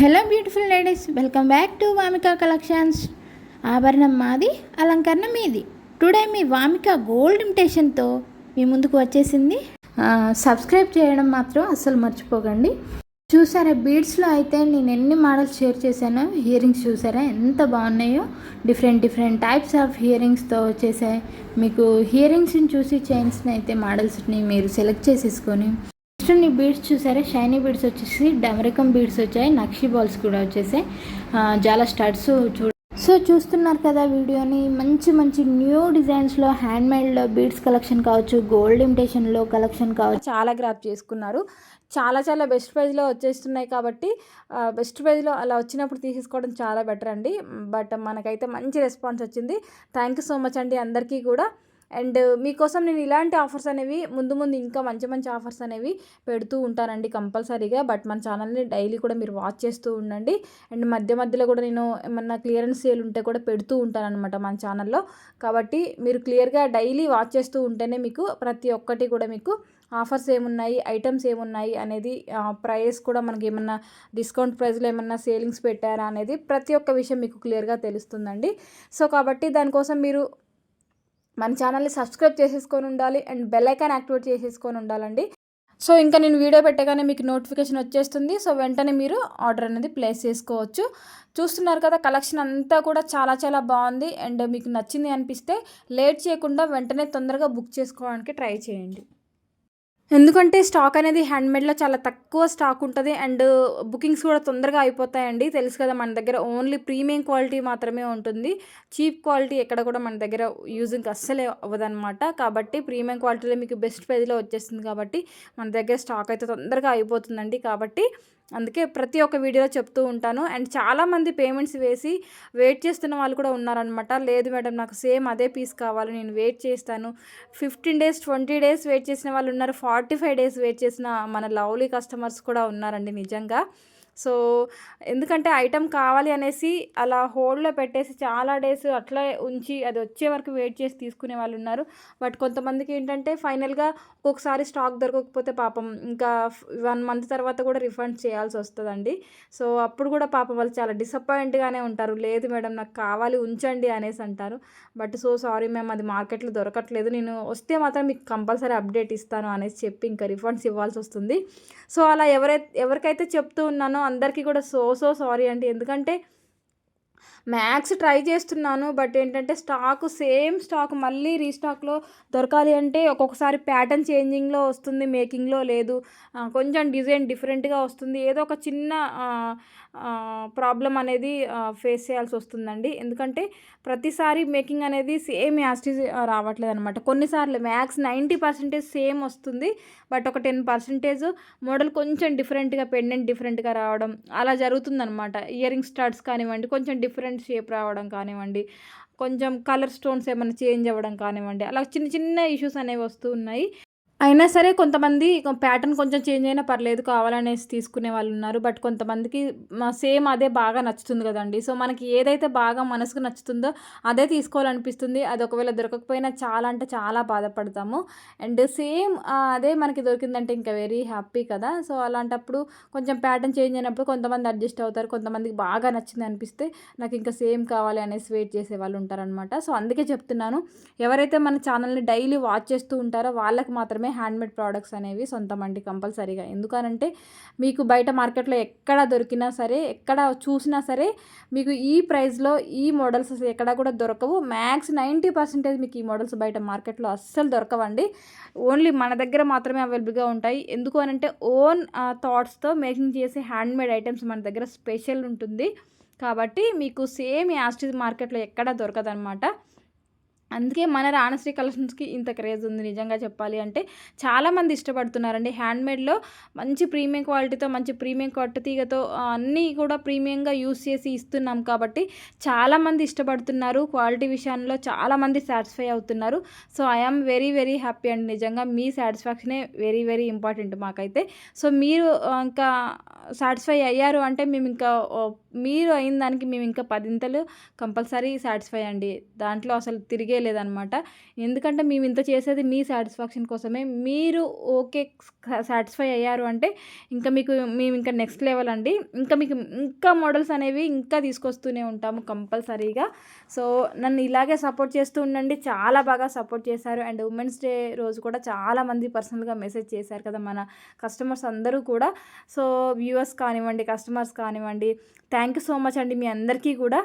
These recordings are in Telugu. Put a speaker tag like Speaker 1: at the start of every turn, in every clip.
Speaker 1: Hello beautiful ladies welcome back to Vamika collections ఆభరణం మాది అలంకరణ మీది. టుడే మీ వామిక గోల్డ్ ఇమిటేషన్తో మీ ముందుకు వచ్చేసింది. సబ్స్క్రైబ్ చేయడం మాత్రం అస్సలు మర్చిపోకండి. చూసారా బీడ్స్లో అయితే నేను ఎన్ని మోడల్స్ షేర్ చేశానో ఇయరింగ్స్ చూసారా ఎంత బాగున్నాయో డిఫరెంట్ డిఫరెంట్ టైప్స్ ఆఫ్ హియరింగ్స్తో వచ్చేసాయి. మీకు హియరింగ్స్ని చూసి చైన్స్ని అయితే మోడల్స్ని మీరు సెలెక్ట్ చేసేసుకొని నెక్స్ట్ నీ బీడ్స్ చూసారా? షైనీ బీడ్స్ వచ్చేసి డమరికం బీడ్స్ వచ్చాయి నక్షి బాల్స్ కూడా వచ్చేసాయి. చాలా స్టడ్స్ చూ సో చూస్తున్నారు కదా వీడియోని మంచి మంచి న్యూ డిజైన్స్లో హ్యాండ్మేడ్లో బీడ్స్ కలెక్షన్ కావచ్చు గోల్డ్ ఇమిటేషన్లో కలెక్షన్ కావచ్చు.
Speaker 2: చాలా గ్రాప్ చేసుకున్నారు. చాలా చాలా బెస్ట్ ప్రైజ్లో వచ్చేస్తున్నాయి కాబట్టి బెస్ట్ ప్రైజ్లో అలా వచ్చినప్పుడు తీసేసుకోవడం చాలా బెటర్ అండి. బట్ మనకైతే మంచి రెస్పాన్స్ వచ్చింది. థ్యాంక్ యూ సో మచ్ అండి అందరికీ కూడా. అండ్ మీకోసం నేను ఇలాంటి ఆఫర్స్ అనేవి ముందు ముందు ఇంకా మంచి మంచి ఆఫర్స్ అనేవి పెడుతూ ఉంటానండి కంపల్సరీగా. బట్ మన ఛానల్ని డైలీ కూడా మీరు వాచ్ చేస్తూ ఉండండి. అండ్ మధ్య మధ్యలో కూడా నేను ఏమన్నా క్లియరెన్స్ సేల్ ఉంటే కూడా పెడుతూ ఉంటానన్నమాట మన ఛానల్లో. కాబట్టి మీరు క్లియర్గా డైలీ వాచ్ చేస్తూ ఉంటేనే మీకు ప్రతి ఒక్కటి కూడా మీకు ఆఫర్స్ ఏమున్నాయి ఐటమ్స్ ఏమున్నాయి అనేది ప్రైస్ కూడా మనకి ఏమన్నా డిస్కౌంట్ ప్రైస్లో ఏమన్నా సేలింగ్స్ పెట్టారా అనేది ప్రతి ఒక్క విషయం మీకు క్లియర్గా తెలుస్తుందండి. సో కాబట్టి దానికోసం మీరు మన ఛానల్ని సబ్స్క్రైబ్ చేసేసుకొని ఉండాలి అండ్ బెల్ ఐకాన్ యాక్టివేట్ చేసేసుకొని ఉండాలండి. సో ఇంకా నేను వీడియో పెట్టగానే మీకు నోటిఫికేషన్ వచ్చేస్తుంది. సో వెంటనే మీరు ఆర్డర్ అనేది ప్లేస్ చేసుకోవచ్చు. చూస్తున్నారు కదా కలెక్షన్ అంతా కూడా చాలా చాలా బాగుంది. అండ్ మీకు నచ్చింది అనిపిస్తే లేట్ చేయకుండా వెంటనే తొందరగా బుక్ చేసుకోవడానికి ట్రై చేయండి. ఎందుకంటే స్టాక్ అనేది హ్యాండ్మేడ్లో చాలా తక్కువ స్టాక్ ఉంటుంది అండ్ బుకింగ్స్ కూడా తొందరగా అయిపోతాయండి. తెలుసు కదా మన దగ్గర ఓన్లీ ప్రీమియం క్వాలిటీ మాత్రమే ఉంటుంది. చీప్ క్వాలిటీ ఎక్కడ కూడా మన దగ్గర యూజింగ్ అస్సలే అవ్వదన్నమాట. కాబట్టి ప్రీమియం క్వాలిటీలో మీకు బెస్ట్ ప్రైజ్లో వచ్చేస్తుంది కాబట్టి మన దగ్గర స్టాక్ అయితే తొందరగా అయిపోతుందండి. కాబట్టి అందుకే ప్రతి ఒక్క వీడియోలో చెప్తూ ఉంటాను. అండ్ చాలామంది పేమెంట్స్ వేసి వెయిట్ చేస్తున్న వాళ్ళు కూడా ఉన్నారనమాట లేదు మేడం నాకు సేమ్ అదే పీస్ కావాలి నేను వెయిట్ చేస్తాను. Fifteen days twenty days wait చేసిన వాళ్ళు ఉన్నారు. ఫార్టీ ఫైవ్ డేస్ వెయిట్ చేసిన మన లవ్లీ కస్టమర్స్ కూడా ఉన్నారండి నిజంగా. సో ఎందుకంటే ఐటెం కావాలి అనేసి అలా హోల్డ్లో పెట్టేసి చాలా డేస్ అట్లా ఉంచి అది వచ్చే వరకు వెయిట్ చేసి తీసుకునే వాళ్ళు ఉన్నారు. బట్ కొంతమందికి ఏంటంటే ఫైనల్గా ఒక్కొక్కసారి స్టాక్ దొరకకపోతే పాపం ఇంకా వన్ మంత్ తర్వాత కూడా రిఫండ్ చేయాల్సి వస్తుందండి. సో అప్పుడు కూడా పాపం వాళ్ళు చాలా డిసప్పాయింట్గానే ఉంటారు. లేదు మేడం నాకు కావాలి ఉంచండి అనేసి అంటారు. బట్ సో సారీ మ్యామ్ అది మార్కెట్లో దొరకట్లేదు. నేను వస్తే మాత్రం మీకు కంపల్సరీ అప్డేట్ ఇస్తాను అనేసి చెప్పి ఇంకా రిఫండ్స్ ఇవ్వాల్సి వస్తుంది. సో అలా ఎవరైతే ఎవరికైతే చెప్తూ ఉన్నానో అందరికీ కూడా సో సో సారీ అండి. ఎందుకంటే మ్యాక్స్ ట్రై చేస్తున్నాను బట్ ఏంటంటే స్టాక్ సేమ్ స్టాక్ మళ్ళీ రీస్టాక్లో దొరకాలి అంటే ఒక్కొక్కసారి ప్యాటర్న్ చేంజింగ్లో వస్తుంది మేకింగ్లో లేదు. కొంచెం డిజైన్ డిఫరెంట్గా వస్తుంది. ఏదో ఒక చిన్న ప్రాబ్లం అనేది ఫేస్ చేయాల్సి వస్తుందండి. ఎందుకంటే ప్రతిసారి మేకింగ్ అనేది సేమ్ యాస్టీజ్ రావట్లేదు అనమాట కొన్నిసార్లు మ్యాక్స్ నైంటీ పర్సెంటేజ్ సేమ్ వస్తుంది బట్ ఒక టెన్ పర్సెంటేజ్ మోడల్ కొంచెం డిఫరెంట్గా పెండెంట్ డిఫరెంట్గా రావడం అలా జరుగుతుందన్నమాట. ఇయర్ రింగ్ స్టార్ట్స్ కానివ్వండి కొంచెం డిఫరెంట్ షేప్ రావడం కానివ్వండి కొంచెం కలర్ స్టోన్స్ ఏమైనా చేంజ్ అవ్వడం కానివ్వండి అలా చిన్న చిన్న ఇష్యూస్ అనేవి వస్తూ ఉన్నాయి. అయినా సరే కొంతమంది ప్యాటర్న్ కొంచెం చేంజ్ అయినా పర్లేదు కావాలనేసి తీసుకునే వాళ్ళు ఉన్నారు. బట్ కొంతమందికి సేమ్ అదే బాగా నచ్చుతుంది కదండి. సో మనకి ఏదైతే బాగా మనసుకు నచ్చుతుందో అదే తీసుకోవాలనిపిస్తుంది. అది ఒకవేళ దొరకకపోయినా చాలా అంటే చాలా బాధపడతాము. అండ్ సేమ్ అదే మనకి దొరికిందంటే ఇంకా వెరీ హ్యాపీ కదా. సో అలాంటప్పుడు కొంచెం ప్యాటర్న్ చేంజ్ అయినప్పుడు కొంతమంది అడ్జస్ట్ అవుతారు. కొంతమందికి బాగా నచ్చింది అనిపిస్తే నాకు ఇంకా సేమ్ కావాలి అనేసి వెయిట్ చేసే వాళ్ళు ఉంటారనమాట సో అందుకే చెప్తున్నాను. ఎవరైతే మన ఛానల్ని డైలీ వాచ్ చేస్తూ ఉంటారో వాళ్ళకి మాత్రమే హ్యాండ్మేడ్ ప్రోడక్ట్స్ అనేవి సొంతం అండి కంపల్సరీగా. ఎందుకనంటే మీకు బయట మార్కెట్లో ఎక్కడ దొరికినా సరే ఎక్కడ చూసినా సరే మీకు ఈ ప్రైస్లో ఈ మోడల్స్ ఎక్కడ కూడా దొరకవు. మ్యాక్స్ నైంటీ పర్సెంటేజ్ మీకు ఈ మోడల్స్ బయట మార్కెట్లో అస్సలు దొరకవండి. ఓన్లీ మన దగ్గర మాత్రమే అవైలబుల్గా ఉంటాయి. ఎందుకు అనంటే ఓన్ థాట్స్తో మేకింగ్ చేసే హ్యాండ్మేడ్ ఐటమ్స్ మన దగ్గర స్పెషల్ ఉంటుంది. కాబట్టి మీకు సేమ్ యాస్టిజ్ మార్కెట్లో ఎక్కడా దొరకదనమాట. అందుకే మన రాణశ్రీ కలెక్షన్స్కి ఇంత క్రేజ్ ఉంది నిజంగా చెప్పాలి అంటే చాలామంది ఇష్టపడుతున్నారండి. హ్యాండ్మేడ్లో మంచి ప్రీమియం క్వాలిటీతో మంచి ప్రీమియం కట్టు తీగతో అన్నీ కూడా ప్రీమియంగా యూస్ చేసి ఇస్తున్నాం కాబట్టి చాలామంది ఇష్టపడుతున్నారు. క్వాలిటీ విషయంలో చాలామంది సాటిస్ఫై అవుతున్నారు. So I am very very happy అండి. నిజంగా మీ సాటిస్ఫాక్షనే వెరీ వెరీ ఇంపార్టెంట్ మాకైతే. సో మీరు ఇంకా సాటిస్ఫై అయ్యారు అంటే మేము ఇంకా మీరు అయిన దానికి మేము ఇంకా పదింతలు కంపల్సరీ సాటిస్ఫై అండి. దాంట్లో అసలు తిరిగే లేదనమాట. ఎందుకంటే మేము ఇంత చేసేది మీ సాటిస్ఫాక్షన్ కోసమే. మీరు ఓకే సాటిస్ఫై అయ్యారు అంటే ఇంకా మీకు మేము ఇంకా నెక్స్ట్ లెవెల్ అండి. ఇంకా మీకు ఇంకా మోడల్స్ అనేవి ఇంకా తీసుకొస్తూనే ఉంటాము కంపల్సరీగా. సో నన్ను ఇలాగే సపోర్ట్ చేస్తూ ఉండండి. చాలా బాగా సపోర్ట్ చేశారు. అండ్ ఉమెన్స్ డే రోజు కూడా చాలామంది పర్సనల్గా మెసేజ్ చేశారు కదా మన కస్టమర్స్ అందరూ కూడా. సో వ్యూవర్స్ కానివ్వండి కస్టమర్స్ కానివ్వండి థ్యాంక్ యూ సో మచ్ అండి మీ అందరికీ కూడా.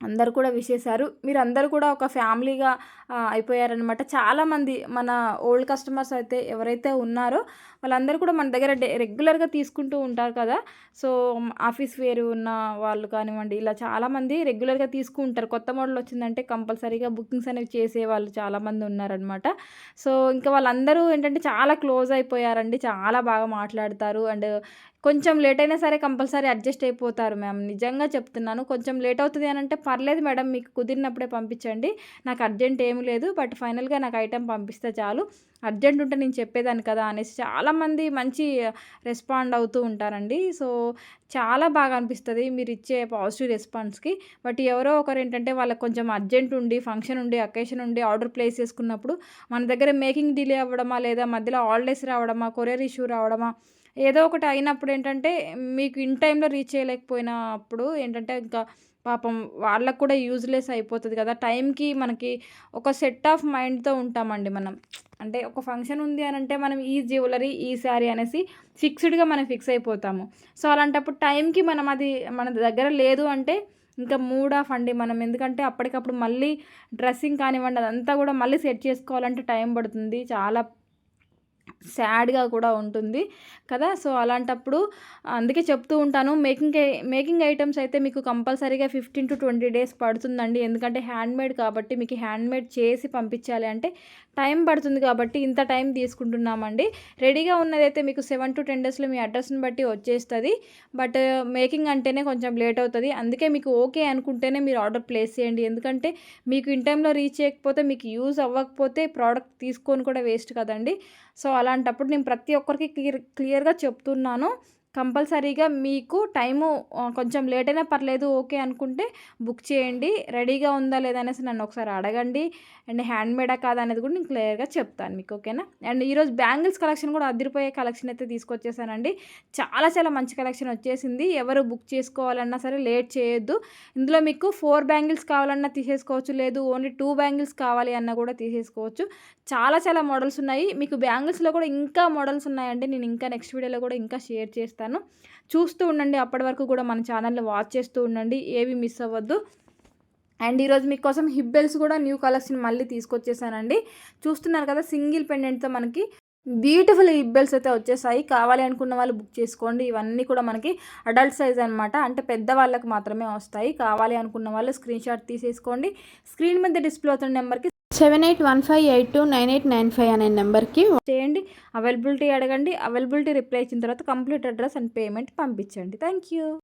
Speaker 2: అందరు కూడా విషేశారు మీరు అందరూ కూడా ఒక ఫ్యామిలీగా అయిపోయారనమాట చాలామంది మన ఓల్డ్ కస్టమర్స్ అయితే ఎవరైతే ఉన్నారో వాళ్ళందరూ కూడా మన దగ్గర డే రెగ్యులర్గా తీసుకుంటూ ఉంటారు కదా. సో ఆఫీస్ వేరు ఉన్న వాళ్ళు కానివ్వండి ఇలా చాలామంది రెగ్యులర్గా తీసుకుంటారు కొత్త మోడల్ వచ్చిందంటే కంపల్సరీగా బుకింగ్స్ అనేవి చేసే వాళ్ళు చాలామంది ఉన్నారనమాట సో ఇంకా వాళ్ళందరూ ఏంటంటే చాలా క్లోజ్ అయిపోయారండి. చాలా బాగా మాట్లాడతారు. అండ్ కొంచెం లేట్ అయినా సరే కంపల్సరీ అడ్జస్ట్ అయిపోతారు మ్యామ్ నిజంగా చెప్తున్నాను కొంచెం లేట్ అవుతుంది అని అంటే పర్లేదు మేడం మీకు కుదిరినప్పుడే పంపించండి. నాకు అర్జెంట్ ఏమి లేదు బట్ ఫైనల్గా నాకు ఐటెం పంపిస్తే చాలు. అర్జెంట్ ఉంటే నేను చెప్పేదాన్ని కదా అనేసి చాలామంది మంచి రెస్పాండ్ అవుతూ ఉంటారండి. సో చాలా బాగా అనిపిస్తుంది మీరు ఇచ్చే పాజిటివ్ రెస్పాన్స్కి. బట్ ఎవరో ఒకరు ఏంటంటే వాళ్ళకి కొంచెం అర్జెంట్ ఉండి ఫంక్షన్ ఉండి అకేషన్ ఉండి ఆర్డర్ ప్లేస్ చేసుకున్నప్పుడు మన దగ్గర మేకింగ్ డిలే అవ్వడమా లేదా మధ్యలో హాలిడేస్ రావడమా కొరియర్ ఇష్యూ రావడమా ఏదో ఒకటి అయినప్పుడు ఏంటంటే మీకు ఇన్ టైంలో రీచ్ చేయలేకపోయినప్పుడు ఏంటంటే ఇంకా పాపం వాళ్ళకు కూడా యూజ్లెస్ అయిపోతుంది కదా. టైంకి మనకి ఒక సెట్ ఆఫ్ మైండ్తో ఉంటామండి మనం. అంటే ఒక ఫంక్షన్ ఉంది అని అంటే మనం ఈ జ్యువెలరీ ఈ శారీ అనేసి ఫిక్స్డ్గా మనం ఫిక్స్ అయిపోతాము. సో అలాంటప్పుడు టైంకి మనం అది మన దగ్గర లేదు అంటే ఇంకా మూడ్ ఆఫ్ అండి మనం. ఎందుకంటే అప్పటికప్పుడు మళ్ళీ డ్రెస్సింగ్ కానివ్వండి అదంతా కూడా మళ్ళీ సెట్ చేసుకోవాలంటే టైం పడుతుంది. చాలా సాడ్గా కూడా ఉంటుంది కదా. సో అలాంటప్పుడు అందుకే చెప్తూ ఉంటాను. మేకింగ్ మేకింగ్ ఐటమ్స్ అయితే మీకు కంపల్సరీగా ఫిఫ్టీన్ టు ట్వంటీ డేస్ పడుతుందండి. ఎందుకంటే హ్యాండ్మేడ్ కాబట్టి మీకు హ్యాండ్మేడ్ చేసి పంపించాలి అంటే టైం పడుతుంది కాబట్టి ఇంత టైం తీసుకుంటున్నామండి. రెడీగా ఉన్నదైతే మీకు సెవెన్ టు టెన్ డేస్లో మీ అడ్రస్ని బట్టి వచ్చేస్తుంది. బట్ మేకింగ్ అంటేనే కొంచెం లేట్ అవుతుంది. అందుకే మీకు ఓకే అనుకుంటేనే మీరు ఆర్డర్ ప్లేస్ చేయండి. ఎందుకంటే మీకు ఇన్ టైంలో రీచ్ చేయకపోతే మీకు యూజ్ అవ్వకపోతే ప్రోడక్ట్ తీసుకొని కూడా వేస్ట్ కదండి. సో అలాంటప్పుడు నేను ప్రతి ఒక్కరికి క్లియర్ క్లియర్గా చెప్తున్నాను. కంపల్సరీగా మీకు టైము కొంచెం లేట్ అయినా పర్లేదు ఓకే అనుకుంటే బుక్ చేయండి. రెడీగా ఉందా లేదా అనేసి నన్ను ఒకసారి అడగండి. అండ్ హ్యాండ్మేడా కాదా అనేది కూడా నేను క్లియర్గా చెప్తాను మీకు ఓకేనా? అండ్ ఈరోజు బ్యాంగిల్స్ కలెక్షన్ కూడా అదిరిపోయే కలెక్షన్ అయితే తీసుకొచ్చేసానండి. చాలా చాలా మంచి కలెక్షన్ వచ్చేసింది. ఎవరు బుక్ చేసుకోవాలన్నా సరే లేట్ చేయొద్దు. ఇందులో మీకు ఫోర్ బ్యాంగిల్స్ కావాలన్నా తీసేసుకోవచ్చు లేదు ఓన్లీ టూ బ్యాంగిల్స్ కావాలి అన్నా కూడా తీసేసుకోవచ్చు. చాలా చాలా మోడల్స్ ఉన్నాయి. మీకు బ్యాంగిల్స్లో కూడా ఇంకా మోడల్స్ ఉన్నాయండి. నేను ఇంకా నెక్స్ట్ వీడియోలో కూడా ఇంకా షేర్ చేస్తాను. చూస్తూ ఉండండి. అప్పటి వరకు కూడా మన ఛానల్ని వాచ్ చేస్తూ ఉండండి. ఏవి మిస్ అవ్వద్దు. అండ్ ఈరోజు మీకోసం హిబ్బెల్స్ కూడా న్యూ కలెక్షన్ మళ్ళీ తీసుకొచ్చేసానండి. చూస్తున్నారు కదా సింగిల్ పెండెంట్తో మనకి బ్యూటిఫుల్ హిబ్బెల్స్ అయితే వచ్చేసాయి. కావాలి అనుకున్న వాళ్ళు బుక్ చేసుకోండి. ఇవన్నీ కూడా మనకి అడల్ట్ సైజ్ అనమాట అంటే పెద్దవాళ్ళకి మాత్రమే వస్తాయి. కావాలి అనుకున్న వాళ్ళు స్క్రీన్ షాట్ తీసేసుకోండి. స్క్రీన్ మీద డిస్ప్లే అవుతున్న నెంబర్కి
Speaker 1: seven eight one five eight two nine eight nine five అనే నెంబర్కి
Speaker 2: చేయండి. అవైలబిలిటీ అడగండి. అవైలబిలిటీ రిప్లై ఇచ్చిన తర్వాత కంప్లీట్ అడ్రస్ అండ్ పేమెంట్ పంపించండి. Thank you